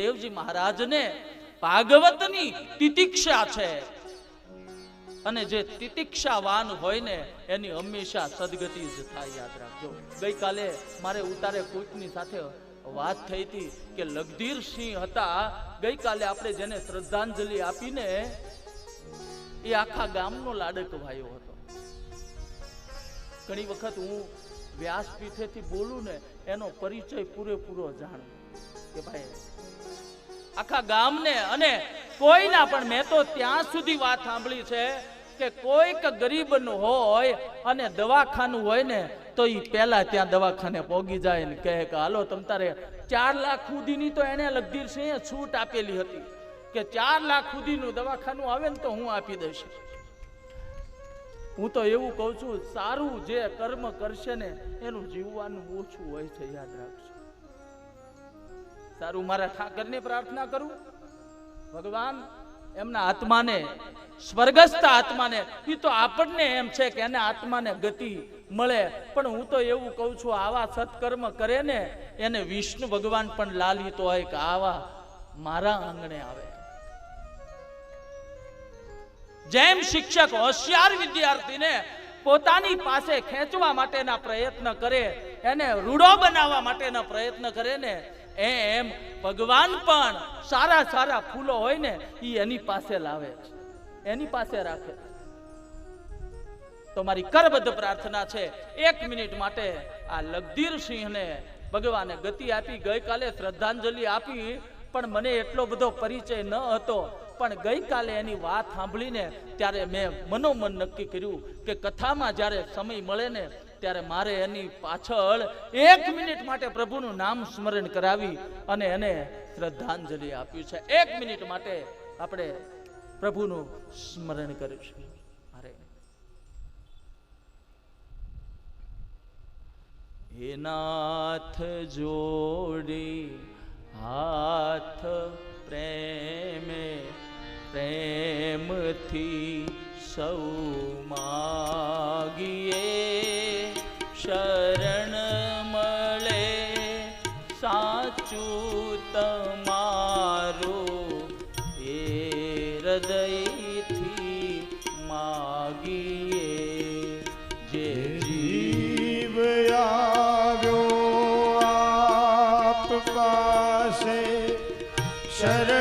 સુખદેવજી મહારાજને ભાગવતની તિતિક્ષા છે. અને જે તિતિક્ષાવાન હોય ને, એની હંમેશા સદગતિ જ થાય, યાદ રાખજો. ગઈકાલે મારે ઉતારે કોઈકની સાથે વાત થઈ હતી કે લગધીર સિંહ હતા. ગઈકાલે આપણે જેને શ્રદ્ધાંજલિ આપીને એ આખા ગામનો લાડક ભાઈઓ હતો. ઘણી વખત હું વ્યાસપીઠેથી બોલું ને, એનો પરિચય પૂરેપૂરો જાણું કે ભાઈ આખા ગામને અને કોઈના પણ, મેં તો ત્યાં સુધી વાત સાંભળી છે કે કોઈક ગરીબનું હોય અને દવાખાનું હોય ને, તો એ પહેલા ત્યાં દવાખાને પોગી જાય ને કહે કે, હાલો, તમ તારે ચાર લાખ સુધીની તો એને લગધીર સિંહે છૂટ આપેલી હતી કે ચાર લાખ સુધીનું દવાખાનું આવે ને તો હું આપી દઈશ. હું તો એવું કહું છું, સારું જે કર્મ કરશે ને, એનું જીવવાનું ઓછું હોય છે, યાદ રાખજો. સારું, મારા ઠાકરની પ્રાર્થના કરું. ભગવાન, એમના આત્માને, સ્વર્ગસ્થ આત્માને એ તો આપણને એમ છે કે એને આત્માને ગતિ મળે. પણ હું તો એવું કહું છું, આવા સત્કર્મ કરે ને, એને વિષ્ણુ ભગવાન પણ લાલિત હોય કે આવા મારા આંગણે આવે. જેમ શિક્ષક, હોશિયાર વિદ્યાર્થીને પોતાની પાસે ખેંચવા માટેના પ્રયત્ન કરે, એને રૂડો બનાવવા માટેના પ્રયત્ન કરે ને એમ ભગવાન પણ સારા સારા ફૂલો હોય ને એ એની પાસે લાવે છે. એની પાસે રાખે તો મારી કરબદ્ધ પ્રાર્થના છે, એક મિનિટ માટે આ લગધીર સિંહને ભગવાને ગતિ આપી, ગઈકાલે શ્રદ્ધાંજલિ આપી, પણ મને એટલો બધો પરિચય ન હતો. પણ ગઈકાલે એની વાત સાંભળીને ત્યારે મેં મનોમન નક્કી કર્યું કે કથામાં જ્યારે સમય મળે ને ત્યારે મારે એની પાછળ એક મિનિટ માટે પ્રભુનું નામ સ્મરણ કરાવી અને એને શ્રદ્ધાંજલિ આપ્યું છે. એક મિનિટ માટે આપણે પ્રભુનું સ્મરણ કરીશું અરે હે નાથ જોડી હાથ પ્રેમે પ્રેમથી સૌ શરણ મળે. સાચું તમારું એ હૃદયથી માગીએ. જે જીવ આવ્યો આપ પાસે શરણમાં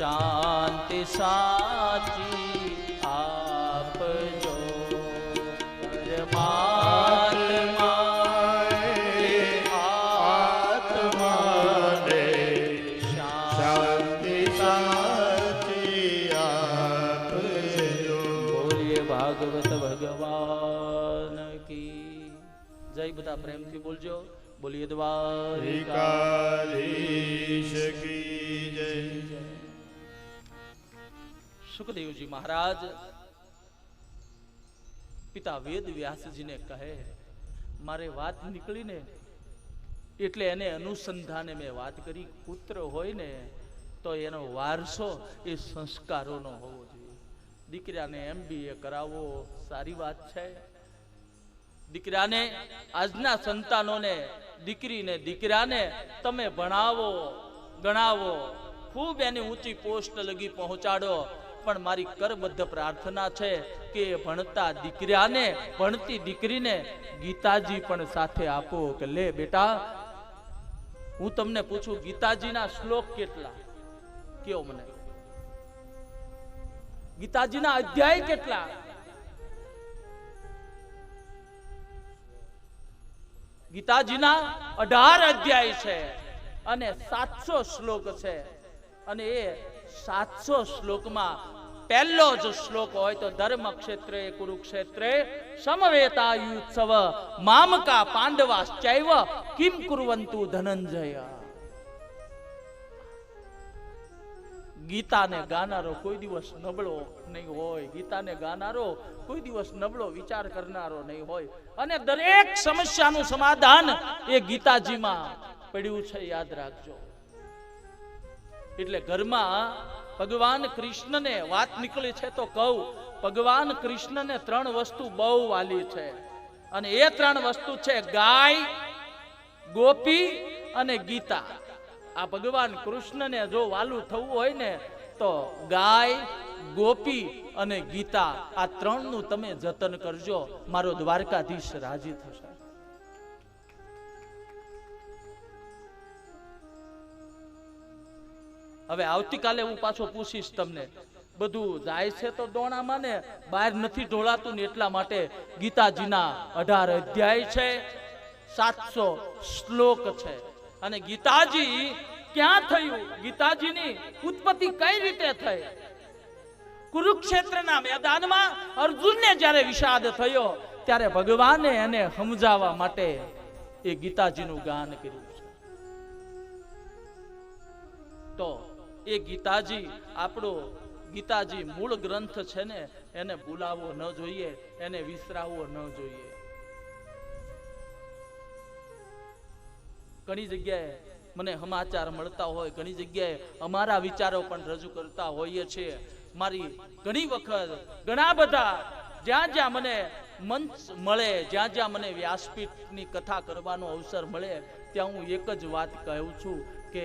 શાંતિ સાચી આપજો પરમાત્માએ આત્માને શાંતિ શાંતિ સાચી આપજો બોલીએ ભાગવત ભગવાન કી જય બધા પ્રેમથી બોલજો બોલીએ દ્વારિકા દ્વારિકાધીશ કી જય સુખદેવજી મહારાજ, પિતા વેદ વ્યાસજીને કહે, મારે વાત નીકળીને એટલે એને અનુસંધાને મેં વાત કરી, પુત્ર હોય ને તો એનો વારસો એ સંસ્કારોનો હોવો જોઈએ. દીકરાને એમબીએ કરાવવો સારી વાત છે. દીકરાને, આજના સંતાનોને, દીકરીને, દીકરાને તમે ભણાવો, ગણાવો. ખૂબ એની ઊંચી પોસ્ટ લગી પહોંચાડો. પણ મારી કરબદ્ધ પ્રાર્થના છે કે ભણતા દીકરાને, ભણતી દીકરીને ગીતાજી પણ સાથે આપો કે લે બેટા, હું તમને પૂછું ગીતાજીના શ્લોક કેટલા? કયો મને? ગીતાજીના અધ્યાય કેટલા? ગીતાજીના અઢાર અધ્યાય છે અને સાતસો શ્લોક છે અને એ સાતસો શ્લોકમાં પહેલો જ શ્લોક હોય તો ધર્મ ક્ષેત્રે કુરુક્ષેત્રે, સમવેતાયુત્સવ, મામકા પાંડવા ચૈવ કિમ કુરવંતુ ધનંજય. ગીતાને ગાનારો કોઈ દિવસ નબળો નહીં હોય. ગીતાને ગાનારો કોઈ દિવસ નબળો વિચાર કરનારો નહીં હોય. અને દરેક સમસ્યાનું સમાધાન એ ગીતાજીમાં પડ્યું છે, યાદ રાખજો. એટલે ઘરમાં ભગવાન કૃષ્ણને વાત નીકળી છે તો કહું, ભગવાન કૃષ્ણને ત્રણ વસ્તુ બહુ વાલી છે. અને એ ત્રણ વસ્તુ છે ગાય, ગોપી અને ગીતા. આ ભગવાન કૃષ્ણને જો વાલું થવું હોય ને તો ગાય, ગોપી અને ગીતા આ ત્રણનું તમે જતન કરજો. મારો દ્વારકાધીશ રાજી થશે. હવે આવતીકાલે હું પાછો પૂછીશ તમને. બધું જાય છે તો દોણામાં ને? બહાર નથી ઢોળાતું ને એટલા માટે ગીતાજીના અઢાર અધ્યાય છે, સાતસો શ્લોક છે. અને ગીતાજી ક્યાં થયું? ગીતાજીની ઉત્પત્તિ કઈ રીતે થઈ? કુરુક્ષેત્રના મેદાનમાં અર્જુનને જ્યારે વિષાદ થયો, ત્યારે ભગવાને એને સમજાવવા માટે એ ગીતાજીનું ગાન કર્યું છે. તો એ ગીતાજી, આપણો ગીતાજી મૂળ ગ્રંથ છે ને, એને ભૂલાવવો ન જોઈએ, એને વિસરાવવો ન જોઈએ. ઘણી જગ્યાએ મને સમાચાર મળતા હોય, ઘણી જગ્યાએ અમારા વિચારો પણ રજૂ કરતા હોઈએ છીએ. મારી ઘણી વખત, ઘણા બધા, જ્યાં જ્યાં મને મંચ મળે, જ્યાં જ્યાં મને વ્યાસપીઠની કથા કરવાનો અવસર મળે, ત્યાં હું એક જ વાત કહું છું કે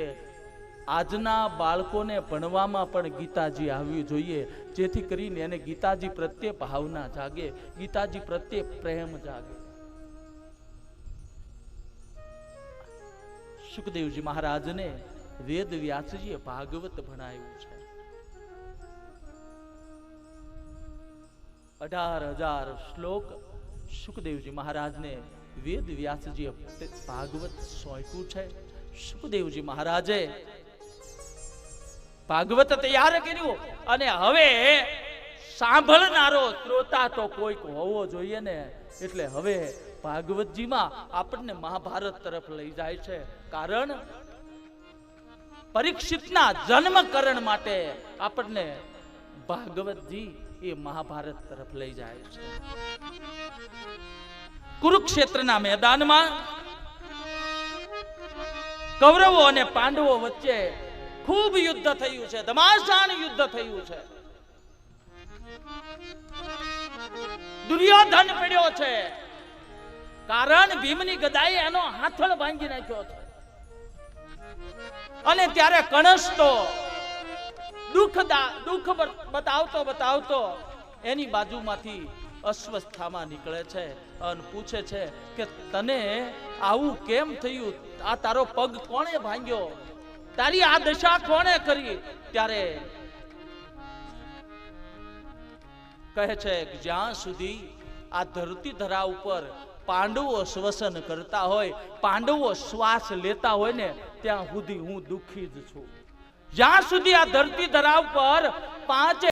આજના બાળકોને ભણવામાં પણ ગીતાજી આવવી જોઈએ. જેથી કરીને એને ગીતાજી પ્રત્યે ભાવના જાગે, ગીતાજી પ્રત્યે પ્રેમ જાગે. સુખદેવજી મહારાજને વેદ વ્યાસજીએ ભાગવત ભણાવ્યું છે. અઢાર હજાર શ્લોક સુખદેવજી મહારાજને વેદ વ્યાસજીએ ભાગવત સોંપ્યું છે. સુખદેવજી મહારાજે ભાગવત તૈયાર કર્યું અને હવે સાંભળનારો શ્રોતા તો કોઈક હોવો જોઈએ ને? એટલે હવે ભાગવતજીમાં આપણને મહાભારત તરફ લઈ જાય છે. કારણ પરીક્ષિતના જન્મકરણ માટે આપણને ભાગવતજી એ મહાભારત તરફ લઈ જાય છે. કુરુક્ષેત્રના મેદાનમાં કૌરવો અને પાંડવો વચ્ચે ખૂબ યુદ્ધ થયું છે, ધમાસાણ યુદ્ધ થયું છે. દુર્યોધન પડ્યો છે. કારણ ભીમની ગદાએ એનો હાથળ ભાંગી નાખ્યો છે. અને ત્યારે કણસ તો દુઃખ દુઃખ બતાવતો બતાવતો એની બાજુમાંથી અસ્વસ્થામાં નીકળે છે અને પૂછે છે કે તને આવું કેમ થયું? આ તારો પગ કોણે ભાંગ્યો? તારી આ દશા કોણે કરી? ત્યારે કહે છે જ્યાં સુધી આ ધરતી ધરા ઉપર પાંડવો શ્વસન કરતા હોય, પાંડવો શ્વાસ લેતા હોય ને, ત્યાં સુધી હું દુઃખી જ છું. જ્યાં સુધી આ ધરતી ધરા ઉપર પાંચે